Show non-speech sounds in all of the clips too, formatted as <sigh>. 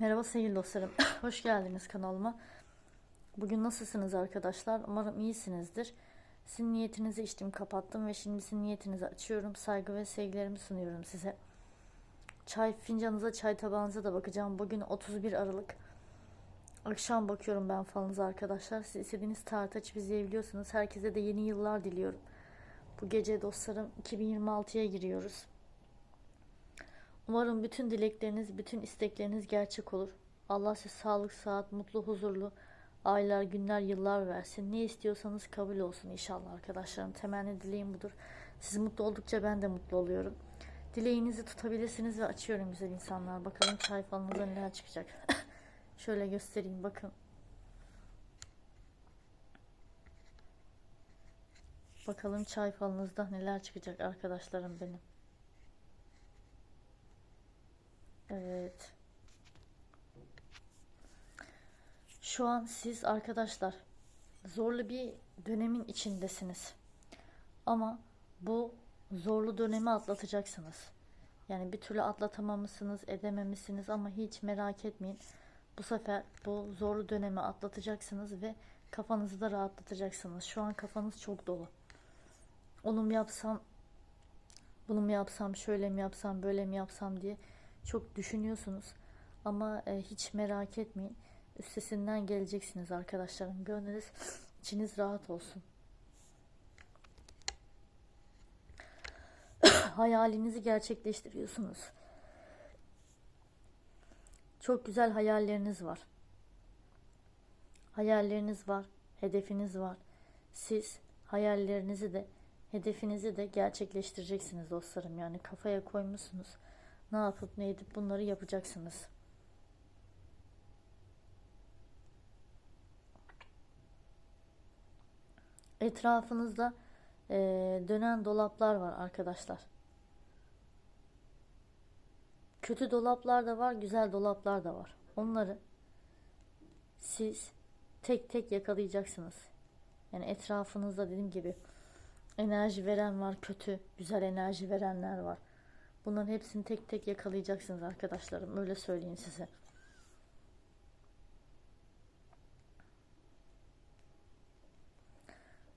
Merhaba sevgili dostlarım. <laughs> Hoş geldiniz kanalıma. Bugün nasılsınız arkadaşlar? Umarım iyisinizdir. Sizin niyetinizi içtim kapattım ve şimdi sizin niyetinizi açıyorum. Saygı ve sevgilerimi sunuyorum size. Çay fincanınıza, çay tabağınıza da bakacağım. Bugün 31 Aralık. Akşam bakıyorum ben falınıza arkadaşlar. Siz istediğiniz tarihte açıp izleyebiliyorsunuz. Herkese de yeni yıllar diliyorum. Bu gece dostlarım 2026'ya giriyoruz. Umarım bütün dilekleriniz, bütün istekleriniz gerçek olur. Allah size sağlık, saat, mutlu, huzurlu aylar, günler, yıllar versin. Ne istiyorsanız kabul olsun inşallah arkadaşlarım. Temenni dileğim budur. Siz mutlu oldukça ben de mutlu oluyorum. Dileğinizi tutabilirsiniz ve açıyorum güzel insanlar. Bakalım çay falınıza neler çıkacak. <laughs> Şöyle göstereyim bakın. Bakalım çay falınızda neler çıkacak arkadaşlarım benim. Evet. Şu an siz arkadaşlar zorlu bir dönemin içindesiniz. Ama bu zorlu dönemi atlatacaksınız. Yani bir türlü atlatamamışsınız, edememişsiniz ama hiç merak etmeyin. Bu sefer bu zorlu dönemi atlatacaksınız ve kafanızı da rahatlatacaksınız. Şu an kafanız çok dolu. Onu mu yapsam, bunu mu yapsam, şöyle mi yapsam, böyle mi yapsam diye çok düşünüyorsunuz. Ama e, hiç merak etmeyin. Üstesinden geleceksiniz arkadaşlarım. Gönlünüz, içiniz rahat olsun. <coughs> Hayalinizi gerçekleştiriyorsunuz. Çok güzel hayalleriniz var. Hayalleriniz var, hedefiniz var. Siz hayallerinizi de, hedefinizi de gerçekleştireceksiniz dostlarım. Yani kafaya koymuşsunuz. Ne yapıp ne edip bunları yapacaksınız. Etrafınızda e, dönen dolaplar var arkadaşlar. Kötü dolaplar da var, güzel dolaplar da var. Onları siz tek tek yakalayacaksınız. Yani etrafınızda dediğim gibi enerji veren var, kötü, güzel enerji verenler var. Bunların hepsini tek tek yakalayacaksınız arkadaşlarım. Öyle söyleyeyim size.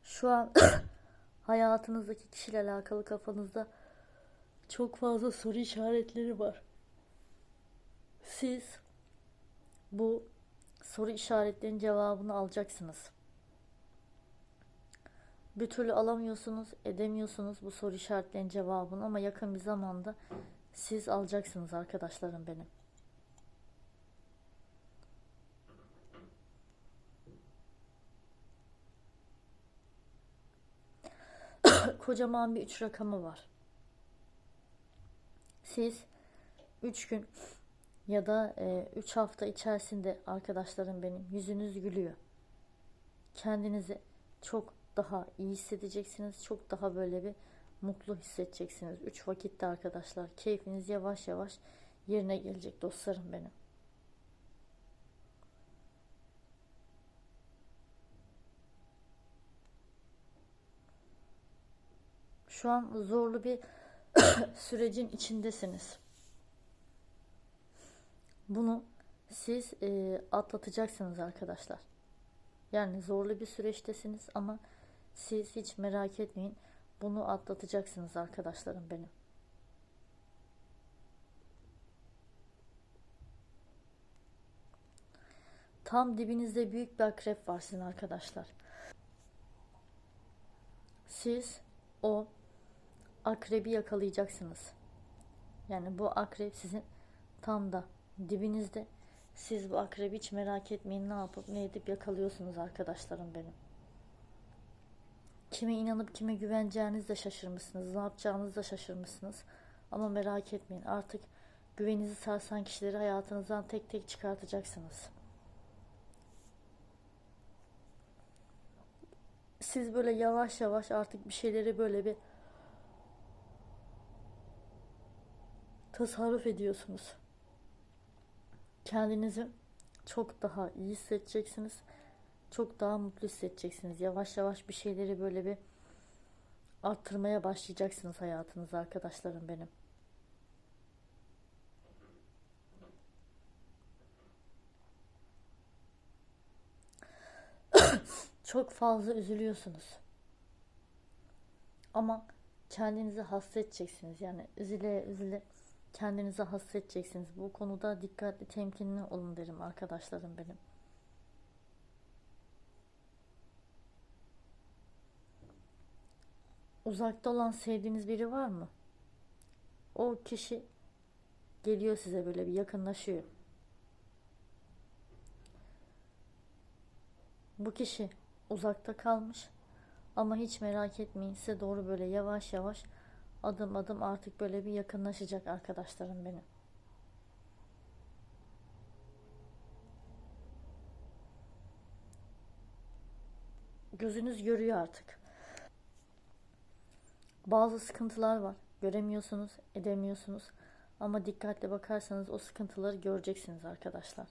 Şu an <coughs> hayatınızdaki kişiyle alakalı kafanızda çok fazla soru işaretleri var. Siz bu soru işaretlerinin cevabını alacaksınız. Bir türlü alamıyorsunuz, edemiyorsunuz bu soru işaretlerinin cevabını ama yakın bir zamanda siz alacaksınız arkadaşlarım benim. <coughs> Kocaman bir üç rakamı var. Siz üç gün ya da e, hafta içerisinde arkadaşlarım benim yüzünüz gülüyor. Kendinizi çok daha iyi hissedeceksiniz. Çok daha böyle bir mutlu hissedeceksiniz. Üç vakitte arkadaşlar. Keyfiniz yavaş yavaş yerine gelecek dostlarım benim. Şu an zorlu bir <coughs> sürecin içindesiniz. Bunu siz e, atlatacaksınız arkadaşlar. Yani zorlu bir süreçtesiniz ama siz hiç merak etmeyin. Bunu atlatacaksınız arkadaşlarım benim. Tam dibinizde büyük bir akrep var sizin arkadaşlar. Siz o akrebi yakalayacaksınız. Yani bu akrep sizin tam da dibinizde. Siz bu akrebi hiç merak etmeyin ne yapıp ne edip yakalıyorsunuz arkadaşlarım benim. Kime inanıp kime güveneceğiniz de şaşırmışsınız. Ne yapacağınızı da şaşırmışsınız. Ama merak etmeyin artık güveninizi sarsan kişileri hayatınızdan tek tek çıkartacaksınız. Siz böyle yavaş yavaş artık bir şeyleri böyle bir tasarruf ediyorsunuz. Kendinizi çok daha iyi hissedeceksiniz çok daha mutlu hissedeceksiniz. Yavaş yavaş bir şeyleri böyle bir arttırmaya başlayacaksınız hayatınızda arkadaşlarım benim. <coughs> çok fazla üzülüyorsunuz. Ama kendinizi hassedeceksiniz. Yani üzüle üzüle kendinizi hassedeceksiniz. Bu konuda dikkatli temkinli olun derim arkadaşlarım benim. Uzakta olan sevdiğiniz biri var mı? O kişi geliyor size böyle bir yakınlaşıyor. Bu kişi uzakta kalmış ama hiç merak etmeyin size doğru böyle yavaş yavaş adım adım artık böyle bir yakınlaşacak arkadaşlarım benim. Gözünüz görüyor artık. Bazı sıkıntılar var. Göremiyorsunuz, edemiyorsunuz. Ama dikkatli bakarsanız o sıkıntıları göreceksiniz arkadaşlar.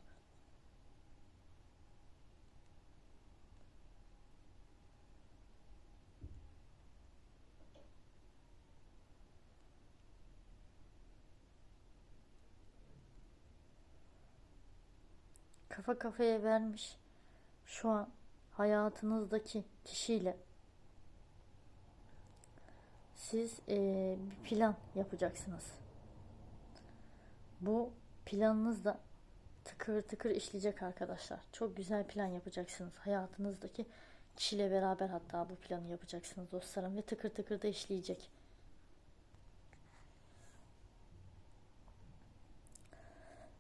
Kafa kafaya vermiş şu an hayatınızdaki kişiyle siz eee, bir plan yapacaksınız. Bu planınız da tıkır tıkır işleyecek arkadaşlar. Çok güzel plan yapacaksınız. Hayatınızdaki kişiyle beraber hatta bu planı yapacaksınız dostlarım ve tıkır tıkır da işleyecek.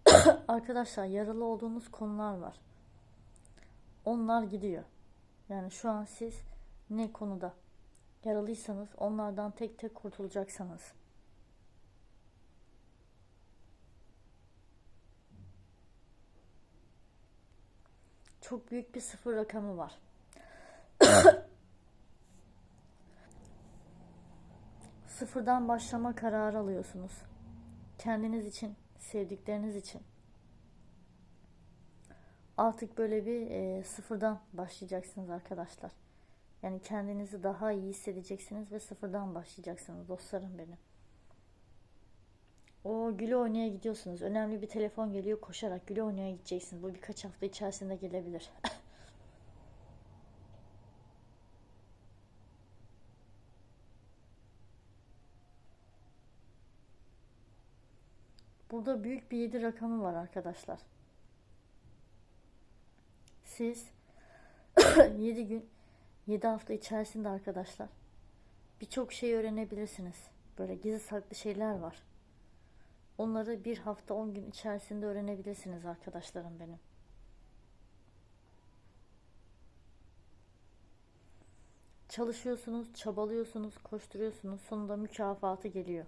<coughs> Arkadaşlar yaralı olduğunuz konular var. Onlar gidiyor. Yani şu an siz ne konuda yaralıysanız onlardan tek tek kurtulacaksınız. Çok büyük bir sıfır rakamı var. <coughs> Sıfırdan başlama kararı alıyorsunuz. Kendiniz için, sevdikleriniz için. Artık böyle bir e, sıfırdan başlayacaksınız arkadaşlar. Yani kendinizi daha iyi hissedeceksiniz ve sıfırdan başlayacaksınız dostlarım benim. O güle oynaya gidiyorsunuz. Önemli bir telefon geliyor koşarak güle oynaya gideceksiniz. Bu birkaç hafta içerisinde gelebilir. <laughs> Burada büyük bir 7 rakamı var arkadaşlar. Siz <coughs> 7 gün 7 hafta içerisinde arkadaşlar birçok şey öğrenebilirsiniz. Böyle gizli saklı şeyler var. Onları bir hafta 10 gün içerisinde öğrenebilirsiniz arkadaşlarım benim. Çalışıyorsunuz, çabalıyorsunuz, koşturuyorsunuz. Sonunda mükafatı geliyor.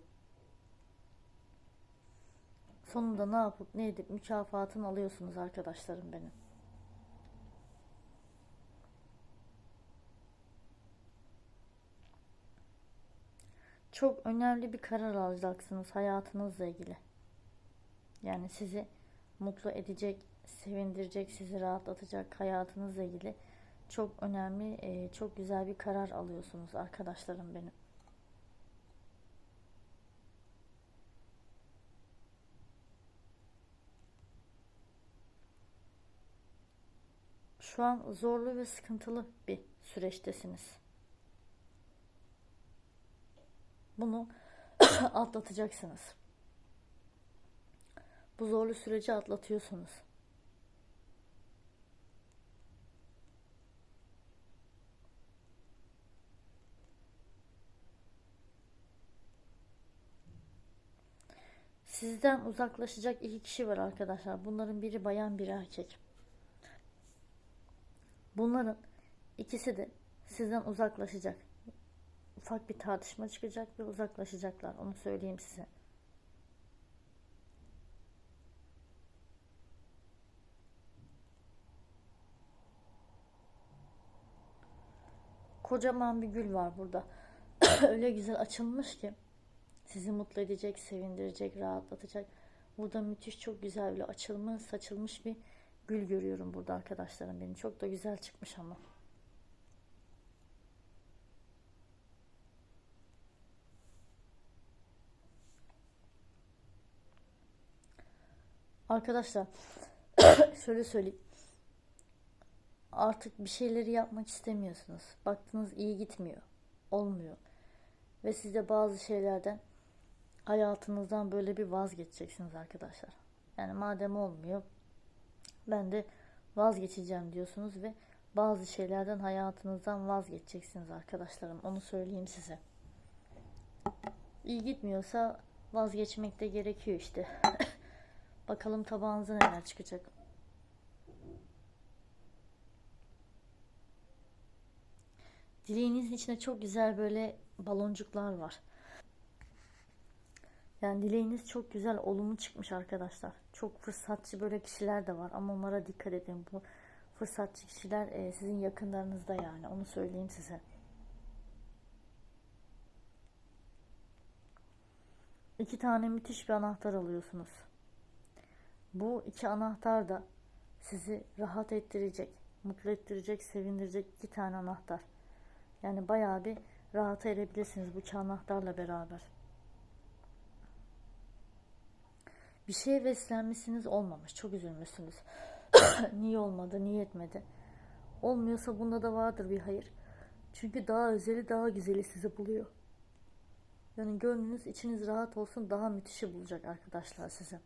Sonunda ne yapıp ne edip mükafatını alıyorsunuz arkadaşlarım benim. Çok önemli bir karar alacaksınız hayatınızla ilgili. Yani sizi mutlu edecek, sevindirecek, sizi rahatlatacak hayatınızla ilgili çok önemli, e, çok güzel bir karar alıyorsunuz arkadaşlarım benim. Şu an zorlu ve sıkıntılı bir süreçtesiniz. Bunu <coughs> atlatacaksınız. Bu zorlu süreci atlatıyorsunuz. Sizden uzaklaşacak iki kişi var arkadaşlar. Bunların biri bayan, biri erkek. Bunların ikisi de sizden uzaklaşacak. Ufak bir tartışma çıkacak ve uzaklaşacaklar. Onu söyleyeyim size. Kocaman bir gül var burada. <coughs> Öyle güzel açılmış ki sizi mutlu edecek, sevindirecek, rahatlatacak. Burada müthiş çok güzel bir açılmış, saçılmış bir gül görüyorum burada arkadaşlarım benim. Çok da güzel çıkmış ama. Arkadaşlar <coughs> şöyle söyleyeyim. artık bir şeyleri yapmak istemiyorsunuz. Baktınız iyi gitmiyor. Olmuyor. Ve siz de bazı şeylerden hayatınızdan böyle bir vazgeçeceksiniz arkadaşlar. Yani madem olmuyor ben de vazgeçeceğim diyorsunuz ve bazı şeylerden hayatınızdan vazgeçeceksiniz arkadaşlarım. Onu söyleyeyim size. İyi gitmiyorsa vazgeçmek de gerekiyor işte. Bakalım tabağınıza neler çıkacak. Dileğinizin içinde çok güzel böyle baloncuklar var. Yani dileğiniz çok güzel olumlu çıkmış arkadaşlar. Çok fırsatçı böyle kişiler de var ama onlara dikkat edin. Bu fırsatçı kişiler e, sizin yakınlarınızda yani onu söyleyeyim size. İki tane müthiş bir anahtar alıyorsunuz. Bu iki anahtar da sizi rahat ettirecek, mutlu ettirecek, sevindirecek iki tane anahtar. Yani bayağı bir rahata erebilirsiniz bu iki anahtarla beraber. Bir şeye beslenmişsiniz olmamış. Çok üzülmüşsünüz. <coughs> niye olmadı, niye etmedi? Olmuyorsa bunda da vardır bir hayır. Çünkü daha özeli, daha güzeli sizi buluyor. Yani gönlünüz, içiniz rahat olsun daha müthişi bulacak arkadaşlar size.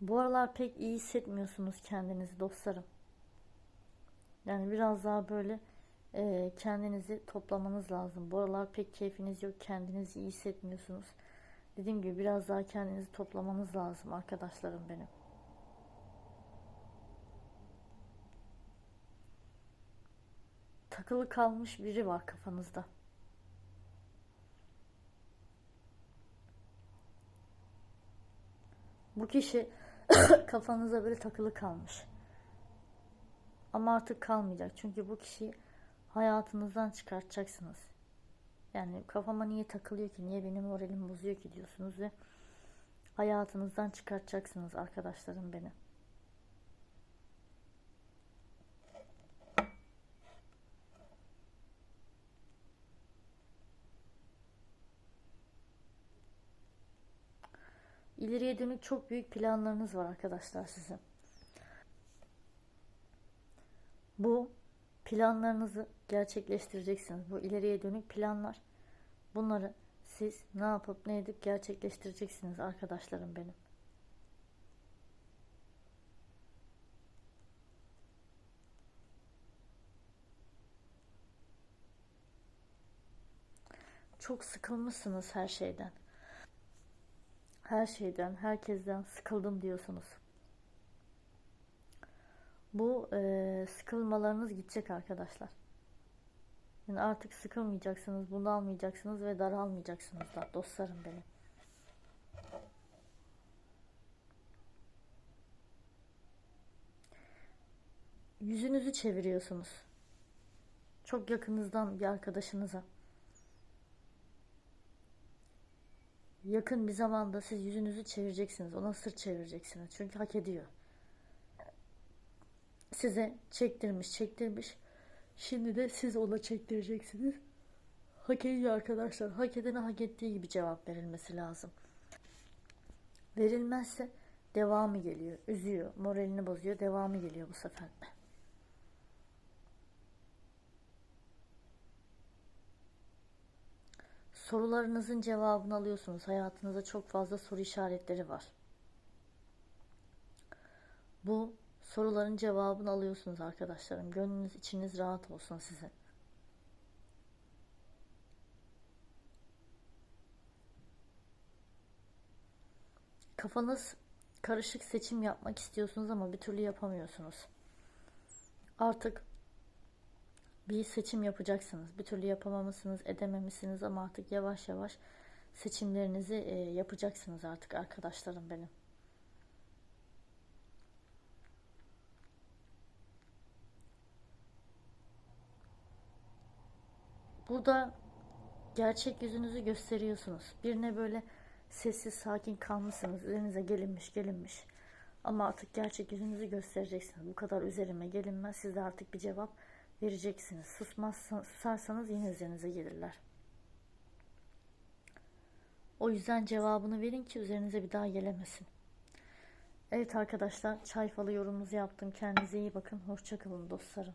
Bu aralar pek iyi hissetmiyorsunuz kendinizi dostlarım. Yani biraz daha böyle e, kendinizi toplamanız lazım. Bu aralar pek keyfiniz yok. Kendinizi iyi hissetmiyorsunuz. Dediğim gibi biraz daha kendinizi toplamanız lazım arkadaşlarım benim. Takılı kalmış biri var kafanızda. Bu kişi <coughs> kafanıza böyle takılı kalmış. Ama artık kalmayacak. Çünkü bu kişiyi hayatınızdan çıkartacaksınız. Yani kafama niye takılıyor ki, niye benim moralim bozuyor ki diyorsunuz ve hayatınızdan çıkartacaksınız arkadaşlarım beni. İleriye dönük çok büyük planlarınız var arkadaşlar sizin. Bu planlarınızı gerçekleştireceksiniz. Bu ileriye dönük planlar. Bunları siz ne yapıp ne edip gerçekleştireceksiniz arkadaşlarım benim. Çok sıkılmışsınız her şeyden. Her şeyden, herkesten sıkıldım diyorsunuz. Bu e, sıkılmalarınız gidecek arkadaşlar. Yani artık sıkılmayacaksınız, bunalmayacaksınız ve daralmayacaksınız da dostlarım benim. Yüzünüzü çeviriyorsunuz. Çok yakınızdan bir arkadaşınıza. Yakın bir zamanda siz yüzünüzü çevireceksiniz. Ona sırt çevireceksiniz. Çünkü hak ediyor size çektirmiş çektirmiş. Şimdi de siz ona çektireceksiniz. Hak ediyor arkadaşlar. Hak edene hak ettiği gibi cevap verilmesi lazım. Verilmezse devamı geliyor. Üzüyor. Moralini bozuyor. Devamı geliyor bu sefer. Sorularınızın cevabını alıyorsunuz. Hayatınızda çok fazla soru işaretleri var. Bu soruların cevabını alıyorsunuz arkadaşlarım. Gönlünüz içiniz rahat olsun size. Kafanız karışık seçim yapmak istiyorsunuz ama bir türlü yapamıyorsunuz. Artık bir seçim yapacaksınız. Bir türlü yapamamışsınız, edememişsiniz ama artık yavaş yavaş seçimlerinizi e, yapacaksınız artık arkadaşlarım benim. Burada gerçek yüzünüzü gösteriyorsunuz. Birine böyle sessiz sakin kalmışsınız. Üzerinize gelinmiş gelinmiş. Ama artık gerçek yüzünüzü göstereceksiniz. Bu kadar üzerime gelinmez. Siz de artık bir cevap vereceksiniz. Susmazsanız, susarsanız yine üzerinize gelirler. O yüzden cevabını verin ki üzerinize bir daha gelemesin. Evet arkadaşlar çay falı yorumunuzu yaptım. Kendinize iyi bakın. Hoşçakalın dostlarım.